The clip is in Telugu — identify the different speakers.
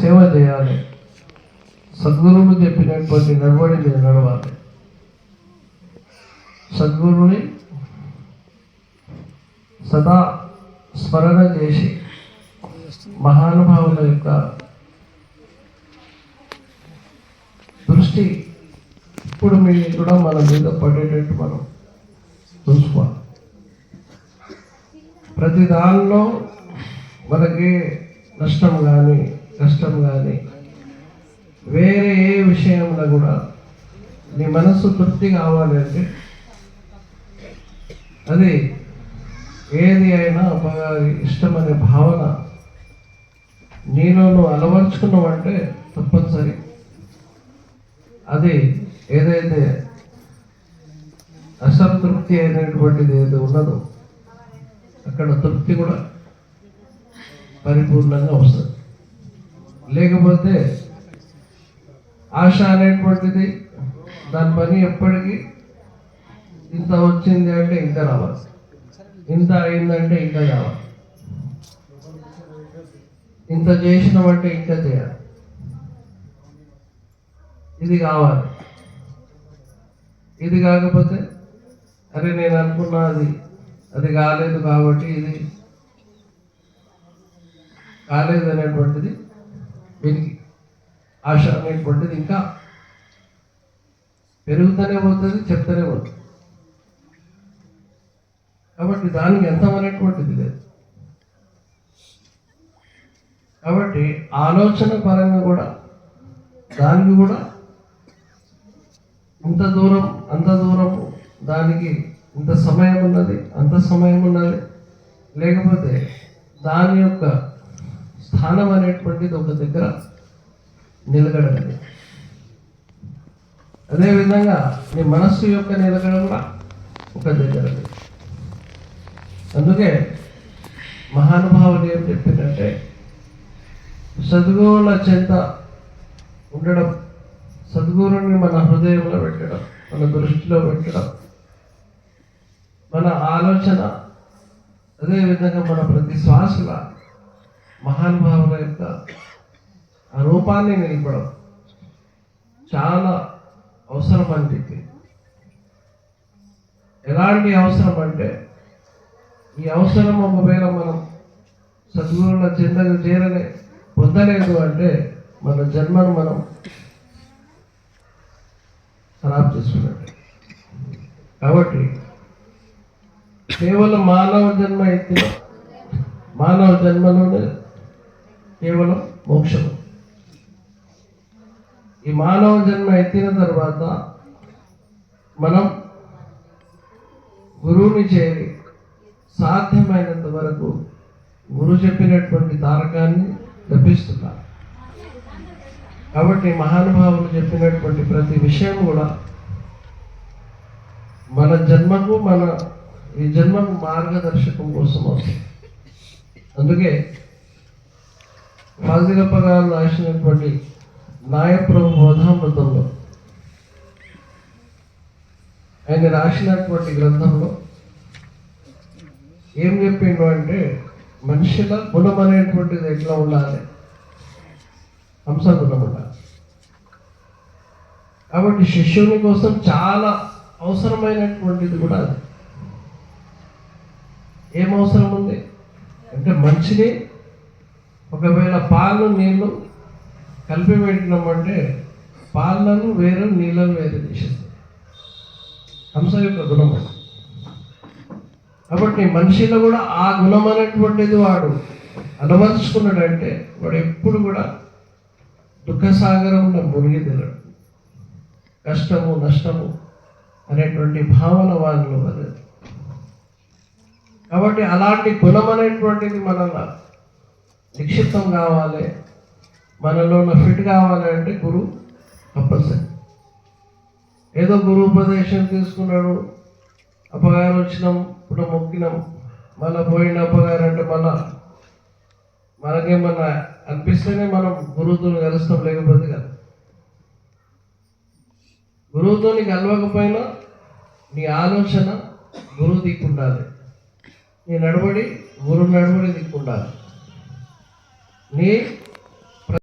Speaker 1: సేవ చేయాలి. సద్గురువులు చెప్పినటువంటి నడవడి మీద నడవాలి. సద్గురుని సదా స్మరణ చేసి మహానుభావుల యొక్క దృష్టి ఇప్పుడు మీ కూడా మన మీద పడేటట్టు మనం చూసుకోవాలి. ప్రతి దానిలో మనకి నష్టం కానీ కష్టం కానీ వేరే ఏ విషయంలో కూడా నీ మనసు తృప్తి కావాలి అంటే అది ఏది అయినా అమ్మగారి ఇష్టమనే భావన నీలో నువ్వు అలవర్చుకున్నావంటే తప్పనిసరి. అది ఏదైతే అసంతృప్తి అయినటువంటిది ఏది ఉన్నదో అక్కడ తృప్తి కూడా పరిపూర్ణంగా వస్తుంది. లేకపోతే ఆశ అనేటువంటిది దాని పని ఎప్పటికీ ఇంత వచ్చింది అంటే ఇంకా రావాలి. ఇంత అయిందంటే ఇంత కావాలి ఇంత చేసినామంటే ఇంత చేయాలి. ఇది కావాలి. ఇది కాకపోతే అరే నేను అనుకున్నా అది అది కాలేదు కాబట్టి ఇది కాలేదు అనేటువంటిది పెరిగి ఆశ అనేటువంటిది ఇంకా పెరుగుతూనే పోతుంది చెప్తూనే పోతుంది. కాబట్టి దానికి ఎంత అనేటువంటిది లేదు. కాబట్టి ఆలోచన పరంగా కూడా దానికి కూడా ఇంత దూరం అంత దూరం దానికి ఇంత సమయం ఉన్నది అంత సమయం ఉన్నది. లేకపోతే దాని యొక్క స్థానం అనేటువంటిది ఒక దగ్గర నిలగడది అదేవిధంగా నీ మనస్సు యొక్క నిలకడ కూడా ఒక దగ్గర అందుకే మహానుభావులు ఏం చెప్పిందంటే సద్గురువుల చెంత ఉండడం సద్గురుని మన హృదయంలో పెట్టడం మన దృష్టిలో పెట్టడం మన ఆలోచన అదేవిధంగా మన ప్రతి శ్వాసల మహానుభావుల యొక్క ఆ రూపాన్ని నిలపడం చాలా అవసరం అని చెప్పి. ఎలాంటి అవసరం అంటే ఈ అవసరం ఒకవేళ మనం సద్గురుల చెందకు చేరలే పొందలేదు అంటే మన జన్మను మనం ఖరాబ్ చేసుకున్నట్టు. కాబట్టి కేవలం మానవ జన్మ ఎత్తిన మానవ జన్మలోనే కేవలం మోక్షం ఈ మానవ జన్మ ఎత్తిన తర్వాత మనం గురువుని చేరి సాధ్యమైనంత వరకు గురువు చెప్పినటువంటి తారకాన్ని లభిస్తున్నారు కాబట్టి మహానుభావులు చెప్పినటువంటి ప్రతి విషయం కూడా మన జన్మకు మన ఈ జన్మకు మార్గదర్శకం కోసం వస్తుంది. అందుకే ఫాజిలప్ప గారు రాసినటువంటి నాయప్రభు బోధామృతంలో ఆయన రాసినటువంటి గ్రంథంలో ఏం చెప్పిండు అంటే మనిషిలో గుణం అనేటువంటిది ఎట్లా ఉండాలి? హంస గుణం ఉండాలి. కాబట్టి శిష్యుని కోసం చాలా అవసరమైనటువంటిది కూడా అది. ఏం అవసరం ఉంది? అంటే మంచిని ఒకవేళ పాలు నీళ్ళు కలిపి పెట్టినామంటే పాలను వేరు నీళ్ళను వేరు చేసేస్తుంది హంస యొక్క గుణం కాబట్టి మనిషిలో కూడా ఆ గుణం అనేటువంటిది వాడు అలవరుచుకున్నాడంటే వాడు ఎప్పుడు కూడా దుఃఖసాగరంలో మునిగి కష్టము నష్టము అనేటువంటి భావన వారిలో కలదు కాబట్టి అలాంటి గుణం అనేటువంటిది మనలో నిక్షిప్తం కావాలి. మనలో ఉన్న ఫిట్ కావాలి అంటే గురువు తప్పనిసరి. ఏదో గురువు ఉపదేశం తీసుకున్నాడు అప్పగారు వచ్చినాం ఇప్పుడు మొక్కినాం. మళ్ళీ పోయిన అప్పగారు అంటే మళ్ళా మనకేమన్నా అనిపిస్తేనే మనం గురువుతో కలుస్తాం లేకపోతే కదా. గురువుతో కలవకపోయినా నీ ఆలోచన గురువు దిక్కుండాలి. నీ నడబడి గురువు నడబడి దిక్కుండాలి. నీ